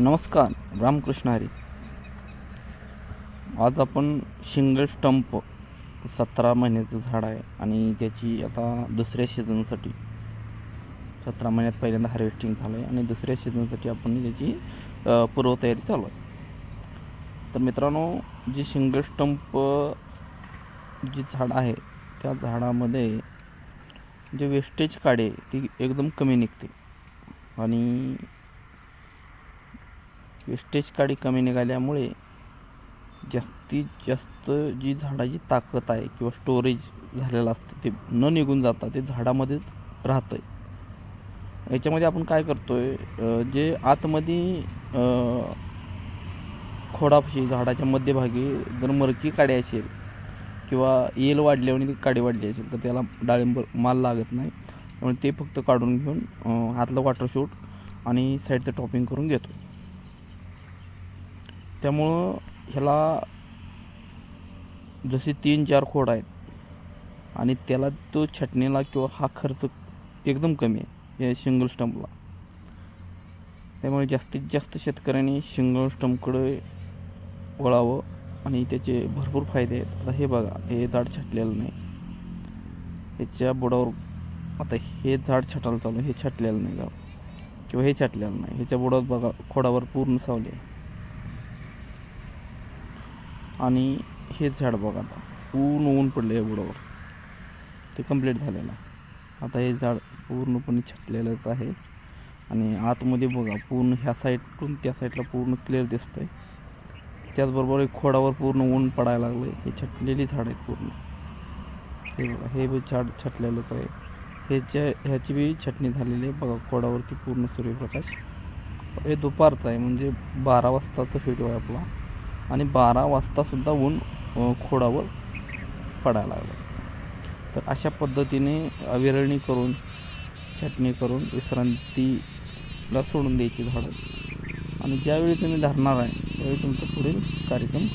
नमस्कार रामकृष्ण हरी. आज आपण शिंगल स्टंप सतरा महिन्याचं झाड आहे आणि त्याची आता दुसऱ्या सीझनसाठी सतरा महिन्यात पहिल्यांदा हार्वेस्टिंग झालं आहे आणि दुसऱ्या सीझनसाठी आपण त्याची पूर्वतयारी चालू आहे. तर मित्रांनो जी शिंगल स्टंप जी झाड आहे त्या झाडामध्ये जे वेस्टेज काढे ती एकदम कमी निघते. आणि वेस्टेज काडी कमी निघाल्यामुळे जास्तीत जास्त जी झाडाची ताकद आहे किंवा स्टोरेज झालेलं असतं ते न निघून जाता ते झाडामध्येच राहतं आहे याच्यामध्ये आपण काय करतो आहे जे आतमध्ये खोडापाशी झाडाच्या मध्यभागी जर मरकी काडी असेल किंवा येल वाढल्याने ती काडी वाढली असेल तर त्याला डाळिंब माल लागत नाही. त्यामुळे ते फक्त काढून घेऊन आतलं वॉटर शूट आणि साईडचं टॉपिंग करून घेतो त्यामुळं ह्याला जसे तीन चार खोड आहेत आणि त्याला तो छटणीला किंवा हा खर्च एकदम कमी आहे या सिंगल स्टंपला. त्यामुळे जास्तीत जास्त शेतकऱ्यांनी सिंगल स्टंपकडे वळावं आणि त्याचे भरपूर फायदे आहेत. आता हे बघा हे झाड छाटलेलं नाही. ह्याच्या बुडावर आता हे झाड छाटायला चालू हे छाटलेलं नाही गाव. किंवा हे छाटलेलं नाही. ह्याच्या बुडावर बघा खोडावर पूर्ण सावली आहे. आणि हे झाड बघा आता पूर्ण ऊन पडलं आहे बुडावर ते कंप्लीट झालेलं आहे आता हे झाड पूर्णपणे छटलेलंच आहे. आणि आतमध्ये बघा पूर्ण ह्या साईडकडून त्या साईडला पूर्ण क्लिअर दिसतंय. त्याचबरोबर एक खोडावर पूर्ण ऊन पडायला लागलं आहे हे छटलेली झाड आहेत पूर्ण. हे बघा हे बी झाड छटलेलंच आहे. ह्याच्या ह्याची बी छटणी झालेली आहे. बघा खोडावरती पूर्ण सूर्यप्रकाश. हे दुपारचं आहे म्हणजे बारा वाजताचा व्हिडिओ आहे आपला. आणि बारा वाजतासुद्धा ऊन खोडावर पडायला लागलं. तर अशा पद्धतीने अविरळणी करून छटणी करून विश्रांतीला सोडून द्यायची झाडं. आणि ज्यावेळी तुम्ही धरणार आहे त्यावेळी तुमचा पुढील कार्यक्रम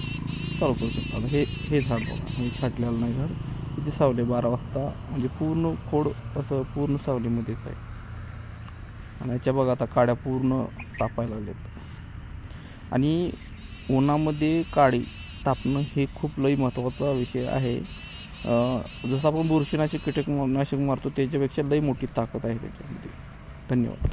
चालू करू शकता. हे हे झाड बघा. हे छाटलेलं नाही झाड. किती सावले बारा वाजता म्हणजे पूर्ण खोड असं पूर्ण सावलीमध्येच आहे. आणि याच्या बघा आता काड्या पूर्ण तापायला लागलेत आणि उन्हामध्ये काळी तापणं हे खूप लई महत्त्वाचा विषय आहे. जसं आपण बुरशीनाशक कीटकनाशक मारतो त्याच्यापेक्षा लई मोठी ताकद आहे त्याच्यामध्ये. धन्यवाद.